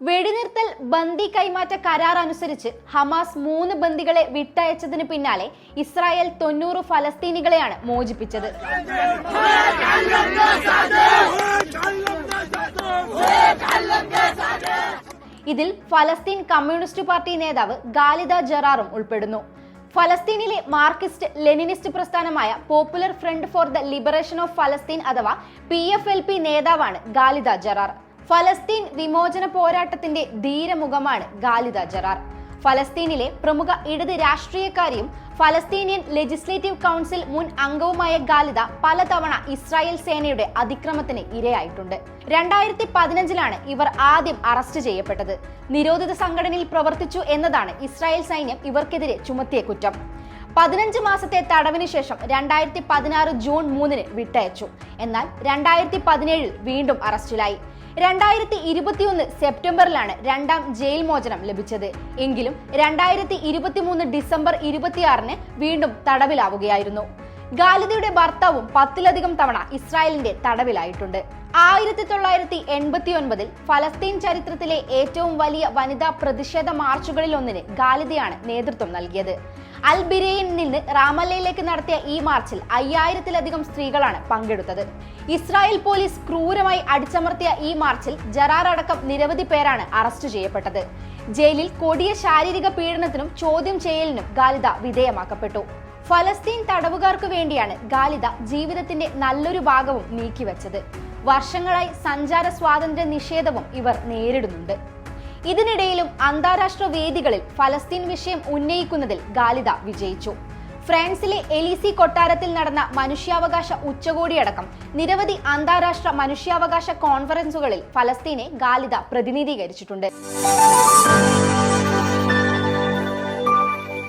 വെടിനിർത്തൽ ബന്ദി കൈമാറ്റ കരാർ അനുസരിച്ച് ഹമാസ് മൂന്ന് ബന്ദികളെ വിട്ടയച്ചതിന് പിന്നാലെ ഇസ്രായേൽ തൊണ്ണൂറ് ഫലസ്തീനികളെയാണ് മോചിപ്പിച്ചത്. ഇതിൽ ഫലസ്തീൻ കമ്മ്യൂണിസ്റ്റ് പാർട്ടി നേതാവ് ഗാലിദ ജറാറും ഉൾപ്പെടുന്നു. ഫലസ്തീനിലെ Marxist Leninist പ്രസ്ഥാനമായ popular front for the liberation of ഫലസ്തീൻ അഥവാ പി നേതാവാണ് ഗാലിദ ജറാർ. ഫലസ്തീൻ വിമോചന പോരാട്ടത്തിന്റെ ധീരമുഖമാണ് ഗാലിദ ജറാർ ഫലസ്തീനിലെ പ്രമുഖ ഇടത് രാഷ്ട്രീയക്കാരിയും ഫലസ്തീനിയൻ ലെജിസ്ലേറ്റീവ് കൗൺസിൽ മുൻ അംഗവുമായ ഗാലിദ പലതവണ ഇസ്രായേൽ സേനയുടെ അതിക്രമത്തിന് ഇരയായിട്ടുണ്ട്. രണ്ടായിരത്തി പതിനഞ്ചിലാണ് ഇവർ ആദ്യം അറസ്റ്റ് ചെയ്യപ്പെട്ടത്. നിരോധിത സംഘടനയിൽ പ്രവർത്തിച്ചു എന്നതാണ് ഇസ്രായേൽ സൈന്യം ഇവർക്കെതിരെ ചുമത്തിയ കുറ്റം. പതിനഞ്ച് മാസത്തെ തടവിന് ശേഷം രണ്ടായിരത്തി പതിനാറ് ജൂൺ മൂന്നിന് വിട്ടയച്ചു. എന്നാൽ രണ്ടായിരത്തി പതിനേഴിൽ വീണ്ടും അറസ്റ്റിലായി. രണ്ടായിരത്തി ഇരുപത്തിയൊന്ന് സെപ്റ്റംബറിലാണ് രണ്ടാം ജയിൽ മോചനം ലഭിച്ചത്. എങ്കിലും രണ്ടായിരത്തി ഇരുപത്തിമൂന്ന് ഡിസംബർ ഇരുപത്തിയാറിന് വീണ്ടും തടവിലാവുകയായിരുന്നു. ഗാലിതയുടെ ഭർത്താവും പത്തിലധികം തവണ ഇസ്രായേലിന്റെ തടവിലായിട്ടുണ്ട്. ആയിരത്തി തൊള്ളായിരത്തി എൺപത്തി ഒൻപതിൽ ഫലസ്തീൻ ചരിത്രത്തിലെ ഏറ്റവും വലിയ വനിതാ പ്രതിഷേധ മാർച്ചുകളിൽ ഒന്നിന് ഗാലിതയാണ് നേതൃത്വം നൽകിയത്. അൽബിരയിൽ നിന്ന് റാമല്ലയിലേക്ക് നടത്തിയ ഈ മാർച്ചിൽ അയ്യായിരത്തിലധികം സ്ത്രീകളാണ് പങ്കെടുത്തത്. ഇസ്രായേൽ പോലീസ് ക്രൂരമായി അടിച്ചമർത്തിയ ഈ മാർച്ചിൽ ജറാർ അടക്കം നിരവധി പേരാണ് അറസ്റ്റ് ചെയ്യപ്പെട്ടത്. ജയിലിൽ കൊടിയ ശാരീരിക പീഡനത്തിനും ചോദ്യം ചെയ്യലിനും ഗാലിദ വിധേയമാക്കപ്പെട്ടു. ഫലസ്തീൻ തടവുകാർക്ക് വേണ്ടിയാണ് ഗാലിദ ജീവിതത്തിന്റെ നല്ലൊരു ഭാഗവും നീക്കിവെച്ചത്. വർഷങ്ങളായി സഞ്ചാര സ്വാതന്ത്ര്യ നിഷേധവും ഇവർ നേരിടുന്നുണ്ട്. ഇതിനിടയിലും അന്താരാഷ്ട്ര വേദികളിൽ ഫലസ്തീൻ വിഷയം ഉന്നയിക്കുന്നതിൽ ഗാലിദ വിജയിച്ചു. ഫ്രാൻസിലെ എലിസി കൊട്ടാരത്തിൽ നടന്ന മനുഷ്യാവകാശ ഉച്ചകോടിയടക്കം നിരവധി അന്താരാഷ്ട്ര മനുഷ്യാവകാശ കോൺഫറൻസുകളിൽ ഫലസ്തീനെ ഗാലിദ പ്രതിനിധീകരിച്ചിട്ടുണ്ട്.